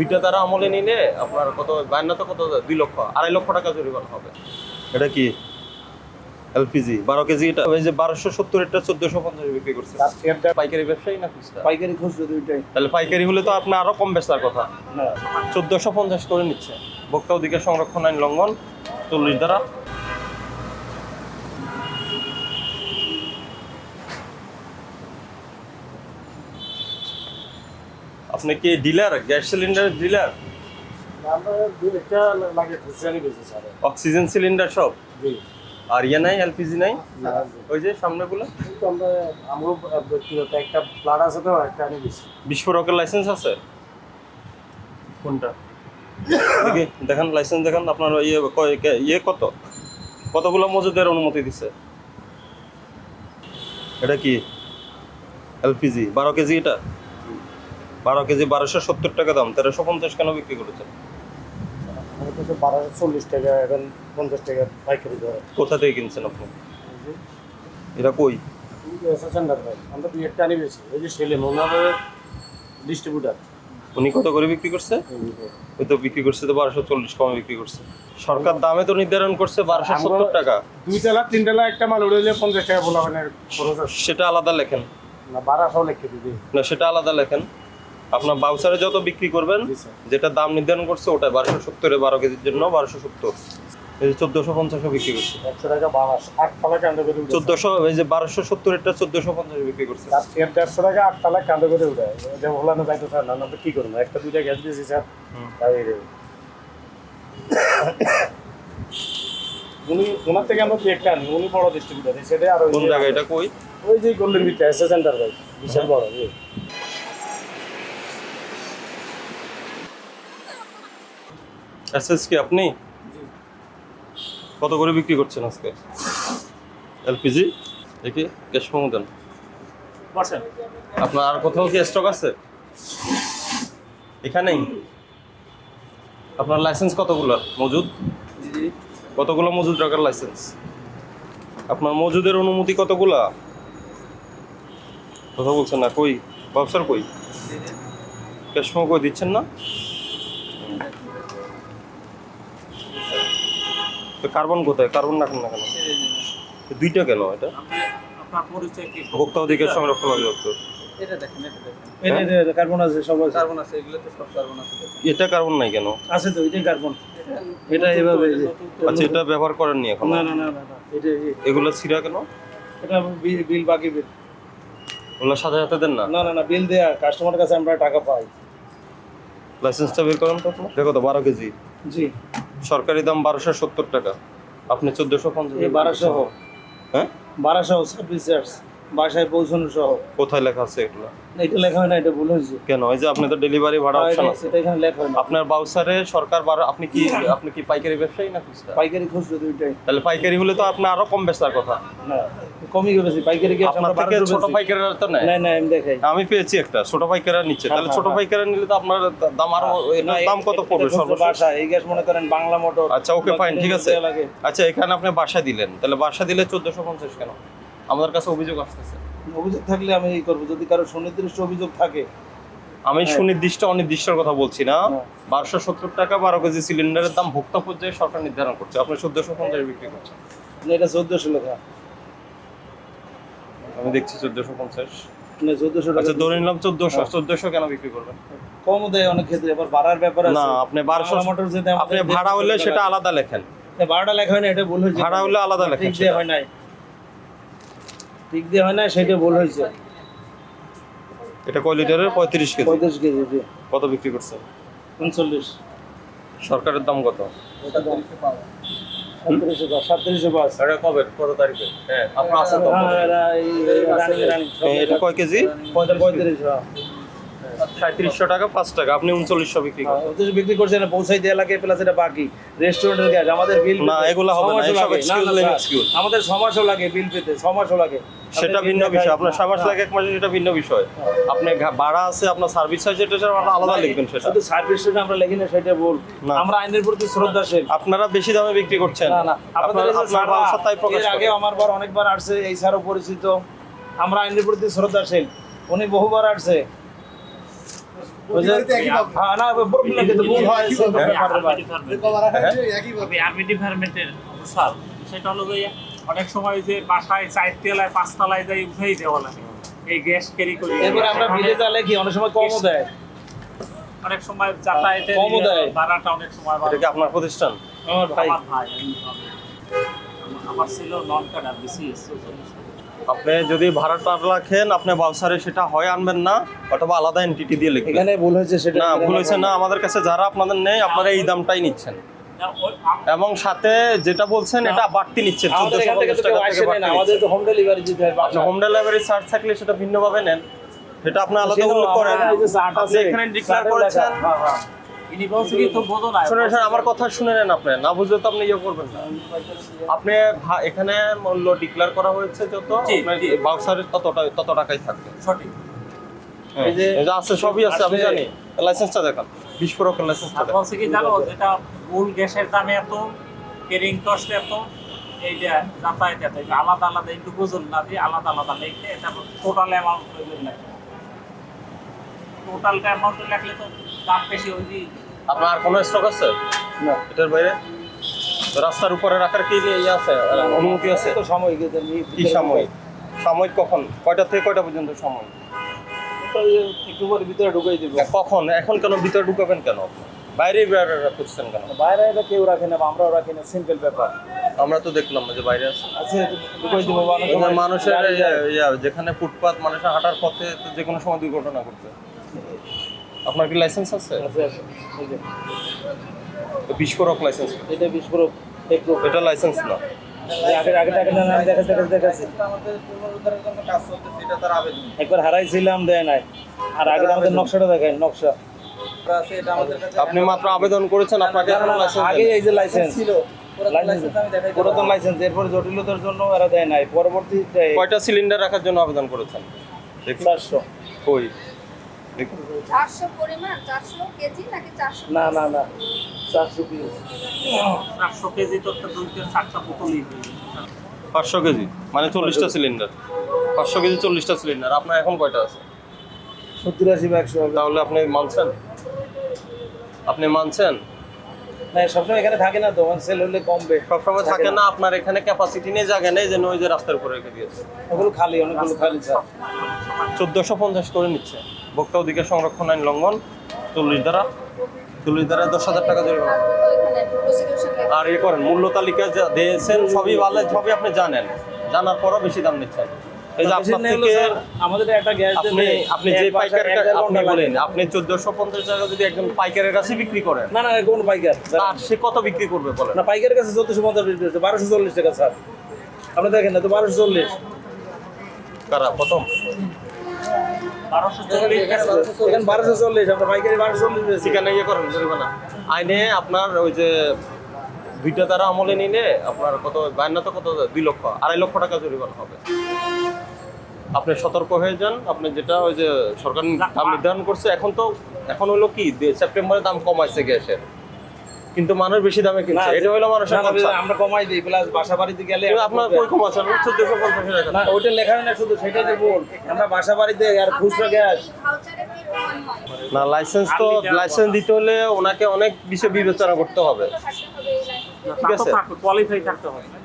দুইটা তারা আমলে নিলে আপনার কত বায়ান্নতে কত দুই লক্ষ আড়াই লক্ষ টাকা জরিমানা হবে। এটা কি? এলপিজি বারো কেজি এটা? ওই যে বারোশো সত্তর এটা চোদ্দশো পঞ্চাশ বিক্রি করছে। পাইকারি ব্যবসায়ী না খুচরা? পাইকারি খুচরা দুইটাই। তাহলে পাইকারি হলে তো আপনার আরও কম বেচার কথা। চোদ্দশো পঞ্চাশ করে নিচ্ছে। ভোক্তা অধিকার সংরক্ষণ আইন লঙ্ঘন চল্লিশ দ্বারা আপনি কি ডিলার গ্যাস সিলিন্ডারের ডিলার অক্সিজেন সিলিন্ডার সব আর ইয়ে নাই এলপিজি নাই? ওই যে সামনেগুলো? আমরা একটা প্লাট আছে তো একটা বিস্ফোরকের লাইসেন্স আছে? কোনটা? দেখি দেখান লাইসেন্স দেখান আপনার ইয়ে ইয়ে কত? কতগুলো মজুদের অনুমতি দিছে? এটা কি? এলপিজি বারো কেজি এটা? বারো কেজি বারোশো সত্তর টাকা দাম তেরোশো পঞ্চাশ কেন বিক্রি করেছেন? বারোশো চল্লিশ টাকা এখন পঞ্চাশ টাকা পাইকারি ধরে কোথা থেকে কিনছেন আপনি? এটা কই? ভাই আমরা দুই একটা আনি বেশি। ওই যে ওনার ডিস্ট্রিবিউটার উনি কত করে বিক্রি করছে? ওই তো বিক্রি করছে তো বারোশো চল্লিশ কমে বিক্রি করছে। সরকার দামে তো নির্ধারণ করছে বারোশো সত্তর টাকা। দুই তালা তিন তালা একটা মাল উড়ে পঞ্চাশ টাকা বলা মানে সেটা আলাদা লেখেন। না বারোশো লিখে না সেটা আলাদা লেখেন। আপনার বাউচারে যত বিক্রি করবেন যেটা দাম নির্ধারণ করছে ওটা বারোশো সত্তরে বারো কেজির জন্য বারোশো সত্তর। এই যে চোদ্দোশো পঞ্চাশও বিক্রি করছে। চোদ্দোশো এই যে বারোশো সত্তর এটা চোদ্দোশো পঞ্চাশ বিক্রি করছে। এর দেড়শো টাকা আট তালা কান্দে করে উঠে। ভোলানো যাইতো স্যার না আমরা কি করব? একটা দুইটা গ্যাস দিয়েছি স্যার। উনি ওনার থেকে আমরা একটা আনি উনি বড় ডিস্ট্রিবিউটার সেটা আর কোন জায়গায়? এটা কই? ওই যে গোল্ডেন বিটটা এসে সেন্টার ভাই বিশাল বড় এসএস কি আপনি? কত করে বিক্রি করছেন আজকে? এলপিজি দেখি গ্যাস মোমো দেন। বসেন আপনার আর কোথাও কি স্টক আছে? এখানেই? আপনার লাইসেন্স কতগুলো? মজুদ? কতগুলো মজুদ রাখার লাইসেন্স আপনার মজুদের অনুমতি কতগুলা? কথা বলছেন না কই? ব্যবসার কই? ক্যাশমো কই দিচ্ছেন না? তো কার্বন কোথায়? কার্বন রাখেন না কেন? দুইটা কেন এটা? আপনার ভোক্তা অধিকার সংরক্ষণ অধিদপ্তর। এটা কার্বন আছে কার্বন আছে এগুলো তো সব কার্বন আছে। দেখেন। এটা কার্বন নাই কেন? আছে তো এটাই কার্বন। এটা এভাবে আচ্ছা এটা ব্যবহার করেননি এখন? না না না না না, এটা এগুলো ছিঁড়া কেন? এটা বিল বিল বাকি বিল। ওগুলো সাথে সাথে দেন না? না না না বিল দেয়া। কাস্টমারের কাছে আমরা টাকা পাই। লাইসেন্সটা বের করেন তো দেখো তো বারো কেজি। জি। সরকারি দাম বারোশো সত্তর টাকা। আপনি চোদ্দশো পঞ্চাশ এই বারোশো। হ্যাঁ? বারোশো সার্ভিস চার্জ বাসায় পৌঁছানো সহ। কোথায় লেখা আছে এগুলো? এটা লেখা হয় না এটা ভুল হয়েছে। কেন? ওই যে আপনি তো ডেলিভারি ভাড়া অপশন আছে। এটা এখানে লেখা হয় না। আপনার বাউসারে সরকার বারো আপনি কি আপনি কি পাইকারি ব্যবসায়ী না খুচরা? পাইকারি খুচরো দুইটাই। তাহলে পাইকারি হলে তো আপনি আরও কম বেচার কথা। না। কমই করেছি পাইকারি কি আপনার থেকে ছোট তো না না আমি দেখাই। আমি পেয়েছি একটা ছোট পাইকারা নিচ্ছে। তাহলে হ্যাঁ, ছোট হ্যাঁ। নিলে তো আপনার দাম আরও দাম কত পড়বে এটা সর্বশেষ? বাসা এই গ্যাস মনে করেন বাংলা মোটর। আচ্ছা ওকে ফাইন ঠিক আছে। আচ্ছা এখানে আপনি বাসা দিলেন। তাহলে বাসা দিলে চোদ্দশো পঞ্চাশ কেন? আমাদের কাছে অভিযোগ আসতেছে। অভিযোগ থাকলে আমি এই করব। যদি কারও সুনির্দিষ্ট অভিযোগ থাকে। আমি হ্যাঁ। সুনির্দিষ্ট অনির্দিষ্টর কথা বলছি না। হ্যাঁ। বারোশো সত্তর টাকা বারো কেজি সিলিন্ডারের দাম ভোক্তা পর্যায়ে সরকার নির্ধারণ করছে। আপনি চোদ্দশো পঞ্চাশ বিক্রি করছেন। এটা চোদ্দশো লেখা। আমি দেখছি চোদ্দশো পঞ্চাশ। না চোদ্দশো আচ্ছা ধরে নিলাম চোদ্দশো হ্যাঁ। চোদ্দশো কেন বিক্রি করবেন? কম দেয় অনেক ক্ষেত্রে এবার ভাড়ার ব্যাপার আছে। না আপনি বারোশো মোটর যেটা আপনি ভাড়া হলে সেটা আলাদা লেখেন। ভাড়াটা লেখা হয় না এটা ভুল হয়েছে। ভাড়া হলে আলাদা লেখেন ঠিক দিয়ে হয় নাই। ঠিক দিয়ে হয় না সেটা ভুল হয়েছে। এটা কয় লিটারের? পঁয়ত্রিশ কেজি। পঁয়ত্রিশ কেজি কত বিক্রি করছেন? উনচল্লিশ। সরকারের দাম কত? সাতত্রিশশো পাঁচ কয় কেজি? পঁয়ত্রিশ হ্যাঁ। সাঁত্রিশশো টাকা পাঁচ টাকা। আপনি উনচল্লিশশো বিক্রি করেন। বিক্রি করছে না পৌঁছাই দেওয়া লাগে প্লাস এটা বাকি। রেস্টুরেন্টের গ্যাস আমাদের বিল না, এগুলা হবে না, এসব আমাদের ছ মাসও লাগে বিল পেতে ছ মাসও লাগে সেটা ভিন্ন বিষয়। আপনার সাবাস হ্যাঁ। লাগে এক মাসে সেটা ভিন্ন বিষয়। আপনি ভাড়া আছে আপনার সার্ভিস সেটা সেটা আলাদা লিখবেন সেটা। শুধু সার্ভিসটা আমরা লিখি না সেটা না। আমরা আইনের প্রতি শ্রদ্ধাশীল। আপনারা বেশি দামে বিক্রি করছেন। না না আপনাদের আপনার ব্যবসা তাই প্রকাশ আগে আমার বার অনেকবার আসছে এই স্যারও পরিচিত। আমরা আইনের প্রতি শ্রদ্ধাশীল। উনি বহুবার আসছে। আর্মি ডিপার্টমেন্টের স্যার সেটা হলো অনেক সময় যে বাসায় চারতলায় পাঁচতলায় যাই উঠেই দেওয়া লাগে। এই গ্যাস ক্যারি করি। এরপরে আমরা কি অনেক সময় কমও দেয়? অনেক সময় যাতায়াতের কমও দেয়। ভাড়াটা অনেক সময় এটা কি আপনার প্রতিষ্ঠান? আমার ভাই। আমার ছিল নন কার্ড বিসিএস আপনি যদি ভাড়াটা রাখেন আপনি বাউসারে সেটা হয় আনবেন না অথবা আলাদা এন্টিটি দিয়ে লিখবেন। এখানে ভুল হয়েছে সেটা না ভুল হয়েছে না আমাদের কাছে যারা আপনাদের নেই আপনারা এই দামটাই নিচ্ছেন। এবং সাথে যেটা বলছেন এটা বাড়তি নিচ্ছেন আমাদের তো হোম ডেলিভারি দিতে হোম ডেলিভারি চার্জ থাকলে সেটা ভিন্নভাবে নেন। সেটা আপনি আলাদা উল্লেখ করেন। আপনি এখানে ডিক্লেয়ার করেছেন। লেখা। শুনে শুনে আমার কথা শুনে নেন আপনি। না বুঝলে তো আপনি ইয়ে করবেন না। আপনি এখানে মূল্য ডিক্লেয়ার করা হয়েছে যত। বাউসারের ততটা তত টাকাই থাকবে। সঠিক। হ্যাঁ, এই যে- আছে সবই আছে আমি জানি। লাইসেন্সটা দেখান বিস্ফোরকের লাইসেন্সটা দেখান। কি জানো যেটা মূল গ্যাসের দামে এত কেরিং কস্ট এত এইটা যাতায়াত এত আলাদা আলাদা একটু বুঝুন না দিয়ে আলাদা আলাদা লিখলে এটা টোটাল অ্যামাউন্ট লেখে টোটালটা অ্যামাউন্ট লেখলে তো দাম বেশি ওই আপনার কোনো স্টক আছে? না। এটার বাইরে? রাস্তার উপরে রাখার কি ইয়ে আছে? অনুমতি আছে? তো সাময়িক কি সাময়িক? সাময়িক কখন? কয়টা থেকে কয়টা পর্যন্ত সময় একটু পরে ভিতরে ঢুকাই দিব। কখন? এখন কেন? ভিতরে ঢুকাবেন কেন? আপনি? বাইরে বাইরে করছেন কেন? বাইরে এটা কেউ রাখে না বা আমরাও রাখি না সিম্পল ব্যাপার। আমরা তো দেখলাম যে বাইরে আছে। এই মানুষের যেখানে ফুটপাত মানুষের হাঁটার পথে যে কোনো সময় দুর্ঘটনা ঘটবে। আপনার কি লাইসেন্স আছে? আছে, আছে। বিস্ফোরক লাইসেন্স এটা বিস্ফোরক একটু এটা লাইসেন্স না। আগে আগে টাকা না দেখা দেখা দেখাচ্ছি। একবার হারাইছিলাম দেয় নাই। আর আগে আমাদের নকশাটা দেখায় নকশা। আপনি মাত্র আবেদন করেছেন আপনাকে আগে এই যে লাইসেন্স ছিল। পুরাতন লাইসেন্স এরপরে জটিলতার জন্য এরা দেয় নাই। পরবর্তী কয়টা সিলিন্ডার রাখার জন্য আবেদন করেছেন? চারশো। কই? দেখি চারশো পরিমাণ চারশো কেজি নাকি চারশো না না না চারশো পিস চারশো কেজি তো একটা দুইটা চারটা বোতলই পাঁচশো কেজি? মানে চল্লিশটা সিলিন্ডার পাঁচশো কেজি চল্লিশটা সিলিন্ডার আপনার এখন কয়টা আছে? সত্তর আশি বা একশো হবে। তাহলে আপনি মানছেন? আপনি মানছেন? না সবসময় এখানে থাকে না তো সেল হলে কমবে। সবসময় থাকে না। আপনার এখানে ক্যাপাসিটি নেই জায়গা নেই যে ওই যে রাস্তার উপরে রেখে দিয়েছে। ওগুলো খালি অনেকগুলো খালি স্যার চোদ্দশো পঞ্চাশ করে নিচ্ছে। ভোক্তা অধিকার সংরক্ষণ আইন লঙ্ঘন চল্লিশ দ্বারা চল্লিশ দ্বারা দশ হাজার টাকা জরিমানা। আর ইয়ে করেন মূল্য তালিকা যা দিয়েছেন সবই ভালো সবই আপনি জানেন। জানার পরও বেশি দাম নিচ্ছেন। এই যে আপনার থেকে আমাদের একটা গ্যাস আপনি আপনি যে পাইকার আপনি বলেন আপনি চোদ্দশো পঞ্চাশ টাকা যদি একজন পাইকারের কাছে বিক্রি করেন। না না কোন পাইকার? তার সে কত বিক্রি করবে বলেন? না পাইকারের কাছে টাকা স্যার। আপনি দেখেন না তো বারোশো চল্লিশ। কারা? প্রথম? বারোশো চল্লিশ এখানে বারোশো চল্লিশ। আমরা পাইকারি বারোশো চল্লিশ সেখানে ইয়ে করেন? জরিমানা আইনে আপনার ওই যে দুইটা তারা আমলে নিলে আপনার কত বায়ান্ন তো কত দুই লক্ষ আড়াই লক্ষ টাকা জরিমানা হবে। আপনি সতর্ক হয়ে যান। আপনি যেটা ওই যে সরকার দাম নির্ধারণ করছে এখন তো এখন হলো কি সেপ্টেম্বরে দাম কমাইছে গ্যাসের। কিন্তু মানুষ বেশি দামে কিনছে। এটা হলো মানুষের না, আমরা কমাই দিই প্লাস বাসা বাড়িতে গেলে আপনার কই কম আছে? কমাচ্ছেন চোদ্দশো পঞ্চাশ টাকা। না ওইটা লেখা না শুধু সেটাই যে বল আমরা বাসা বাড়িতে আর খুচরা গ্যাস। না লাইসেন্স তো লাইসেন্স দিতে হলে ওনাকে অনেক বিষয় বিবেচনা করতে হবে। ঠিক আছে। কোয়ালিফাই থাকতে হবে।